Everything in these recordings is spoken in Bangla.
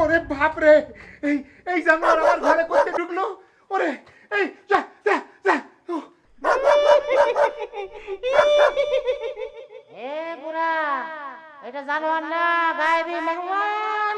ওরে বাপ রে এই এই জানোয়ার আমার ঘরে করতে ঢুকলো? ওরে এই যা যা যা। এ বুড়া এটা জানোয়ার না গায়েবী মেহমান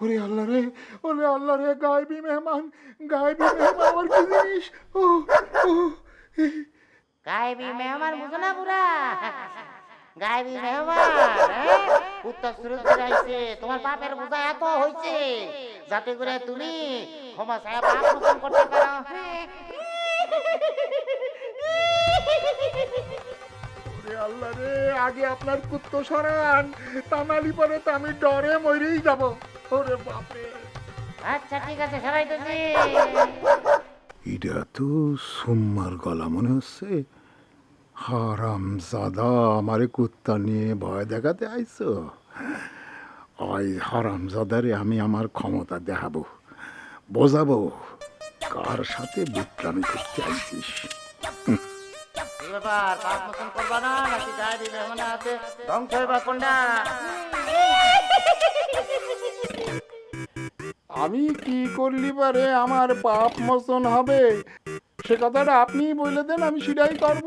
ওরে আল্লাহ রে ওরে আল্লাহ রে গায়েবী মেহমান গায়েবী মেহমান ওর কি জিনিস। ও ও গায়েবী মেহমান বুঝো না বুড়া। হ্যাঁ? উত্তর সুরত করে আইছে তোমার বাপের বোঝা এত হইছে। যাতে করে তুমি ক্ষমা করতে পারো। আল্লাহ রে আগে আপনার কুত্ত সরান তানালি পরে তো আমি ডরে মরেই যাব। ওরে বাপরে। আচ্ছা ঠিক আছে সরাইতেছি এটা তো সুম্মার গলা মনে হচ্ছে। হারাম জাদা আমারে কুত্তা নিয়ে ভয় দেখাতে আইছো? ওই হারাম জাদারে আমি আমার ক্ষমতা দেখাবো বোঝাবো। কার সাথে বিক্রামি করতে আইছিস? ব্যাপার পাপ মোচন করবা না নাকি গায়েবী মেহমানের হাতে ধ্বংস হইবা কোনটা আমি কি করলি পারে? আমার পাপ মোচন হবে। সে কথাটা আপনিই বলে দেন আমি সেটাই করব।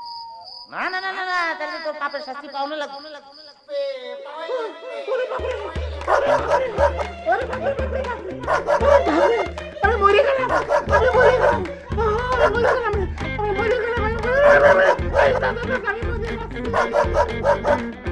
না না না না না তাহলে তো পাপের শাস্তি পাওনে লাগবে। আমি মরে গেলাম আমি মরে গেলাম। আমি মরে গেলাম আমি মরে গেলাম আমি মরে গেলাম।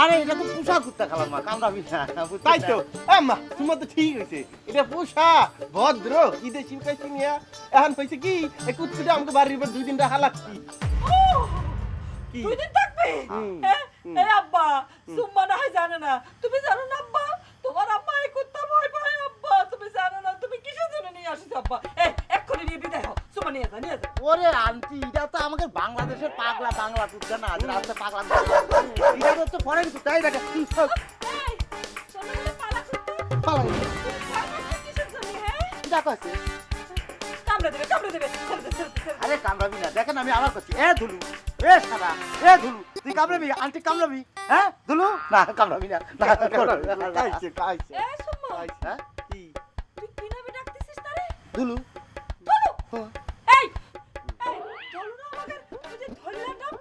আরে এটা তো পোষা কুত্তা খালাম মা কামড়াবি না তাই তো। আম্মা তোমার তো ঠিক হয়েছে। এটা পোষা ভদ্র বিদেশি কাছে নিয়ে এখন কইছে কি? এই কুত্তিটা আমাকে বাড়ির উপর দুই দিনটা হালাচ্ছি। কি? দুই দিন থাকবে? হ্যাঁ? এই আব্বা সুম্মা না হয় জানে না। তুমি জানো না আব্বা? তোমার আব্বা এই কুত্তা ভয় পায় আব্বা। তুমি জানো না তুমি কিসের জন্য নিয়ে আসিস আব্বা? এই এক্ষুনি বিদায় হও সুম্মা নিয়ে যা নিয়ে যা। ওরে আন্টি এটা তো আমাকে বাংলাদেশের পাগলা বাংলা কুত্তা না পাগলা এটা তো দেখে। পালাই দেখো আছে। কামড়ে দেবে কামড়ে দেবে। আরে কামড়াবি না দেখেন আমি আবার করছি। এ ধুলু এ সাদা এ ধুলু তুই কামড়াবি? আন্টি কামড়াবি? হ্যাঁ ধুলু? না কামড়াবি না না, কামড়াবি না। কাইছে কাইছে। এই সুম্মা হ্যাঁ? কি? তুই কি নামে ডাকতেছিস তারে? ধুলু এই এই ধরো না আমাকে? ওই যে ধরলাম নাম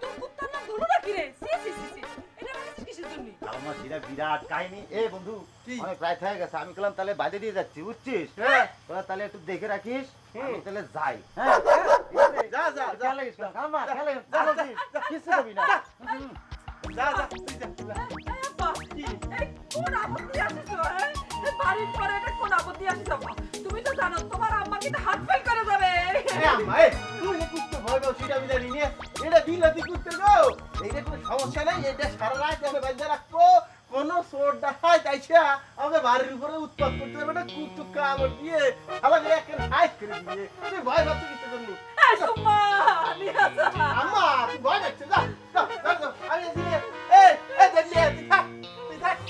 তোর কুত্তার নাম ধরো না কি রে? সি সি সি সি। এটা বলেছিস কিসের জন্য? আমার সেটা বিরাট কাহিনী। এ বন্ধু অনেক রাত হয়ে গেছে আমি বললাম তাহলে বাইরে দিয়ে যাচ্ছি বুঝছিস? হ্যাঁ। তোরা তাহলে একটু দেখে রাখিস আমি তাহলে যাই যা যা যা খেয়াল না, খালাম্মা, খেয়াল যা বলছি, কিচ্ছু না। যা। যা তুই যা এই আব্বা এই কোন আপত্তি আসিস হ্যাঁ? বাড়ির পরে এটা কোন আপত্তি আসিস তুমি তো জানো তোমার আম্মা কিন্তু হাত এ আম্মা এ কুত্তে ভয় পাও সেটা আমি এটা বিলাতি কুত্তে গো। এইটা এটা সারা রাত আমি বাইরে রাখব। কোনো চোর দেখায় তাইছে আমাকে বাড়ির উপরে উৎপাত করতে পারবে না কুত্তু কামড় দিয়ে আমাকে একটা হাইট করে দিয়ে তুই ভয় পাচ্ছ